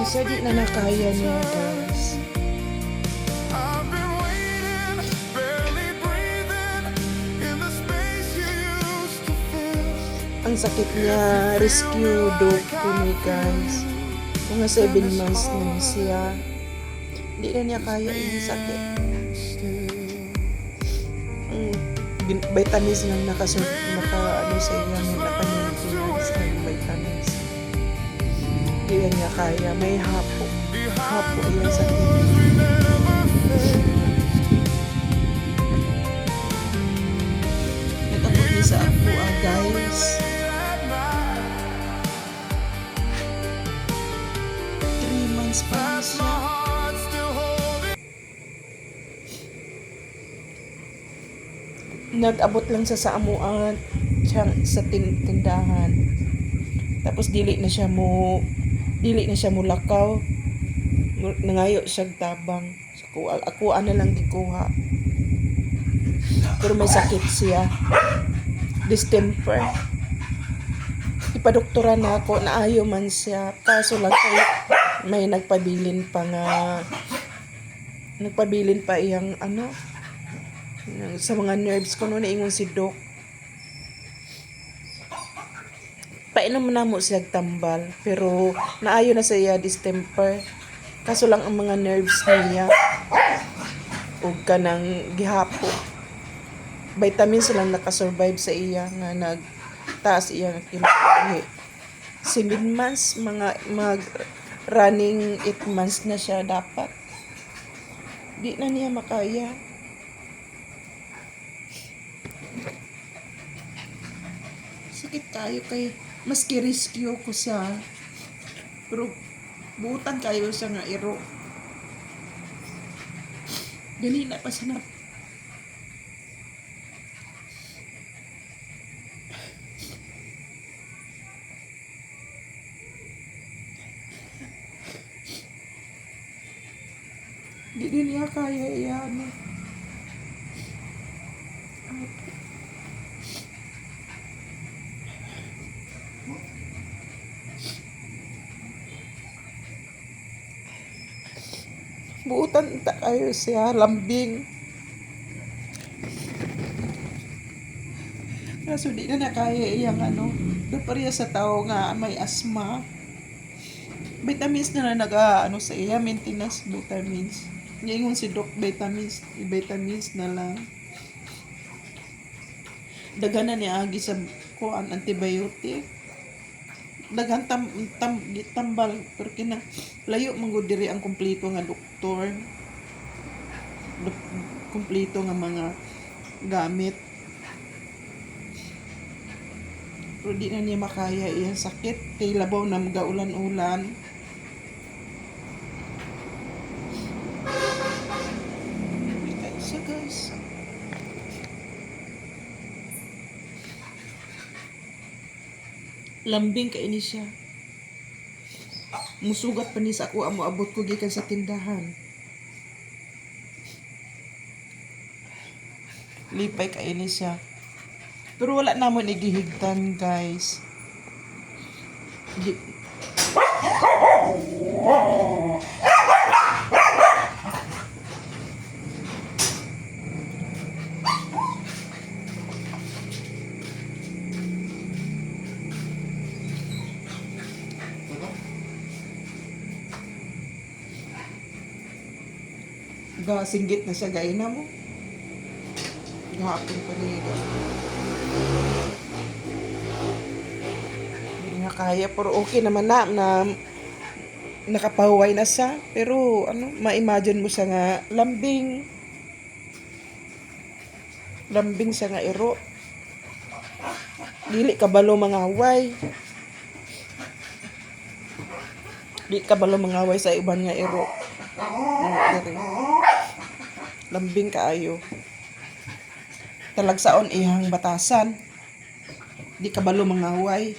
Sa di na nakaya niya, guys. Ang sakit niya, rescue dog ko ni guys. Mga 7 months na niya siya. Hindi na niya kaya yung sakit. Ang bin- vitamins lang nakasun naka ano sa iya may Hindi na niya kaya. May hapo. Hapo yung sakit. Nag-abot niya sa ako ah, guys. Three months pa siya. Nag-abot lang sa sa amuan sa tin- tindahan. Tapos dili na siya mo dili na siya mo lakaw. Mu- Nangayo siya tabang. Ako, ako ana lang gikuha. Pero may sakit siya. Distemper. Ipadoktora na ako, naayo man siya. Kaso lang kay may nagpabilin pa nga nagpabilin pa iyang ano sa mga nerves ko noon ingon si Doc. Painom na mo siya tambal pero naayo na sa iya distemper. Kaso lang ang mga nerves niya ug kanang gihapo. Vitamins lang nakasurvive sa iya nga nagtaas iya nga kinabuhi. Seven months, mga mag running 8 months na siya dapat. Di na niya makaya. sakit kayo kay maski rescue ko siya pero butan kayo siya nga iro. Pa siya na. Di din niya kaya iyan buutan ta kayo siya lambing. Kaso di na nakaya iyang ano pariya sa tao nga may asma vitamins na na naga ano sa iya maintenance vitamins. Ngayon si doc vitamins vitamins na lang. Dagana ni agi sa kuan antibiotic daghan tam, tam gitambal pero kina layo man gud diri ang kumpleto nga doktor. Dok- kumpleto nga mga gamit. Pero di na niya makaya iyang sakit kay labaw na mga ulan-ulan siya guys lambing ka ini siya. Musugat pa ni sa ako amo abot ko gikan sa tindahan. Lipay ka ini siya. Pero wala namon igihigtan, guys. Di, gasinggit na siya gaina mo. Gahapon pa niya. Hindi nga kaya, pero okay naman na, na nakapahuway na siya. Pero, ano, ma-imagine mo siya nga, lambing. Lambing siya nga iro. Dili kabalo mga way. Di kabalo mga way sa iban nga iro. Diri. Lambing kaayo. Talagsaon ihang batasan. Di kabalo mga way.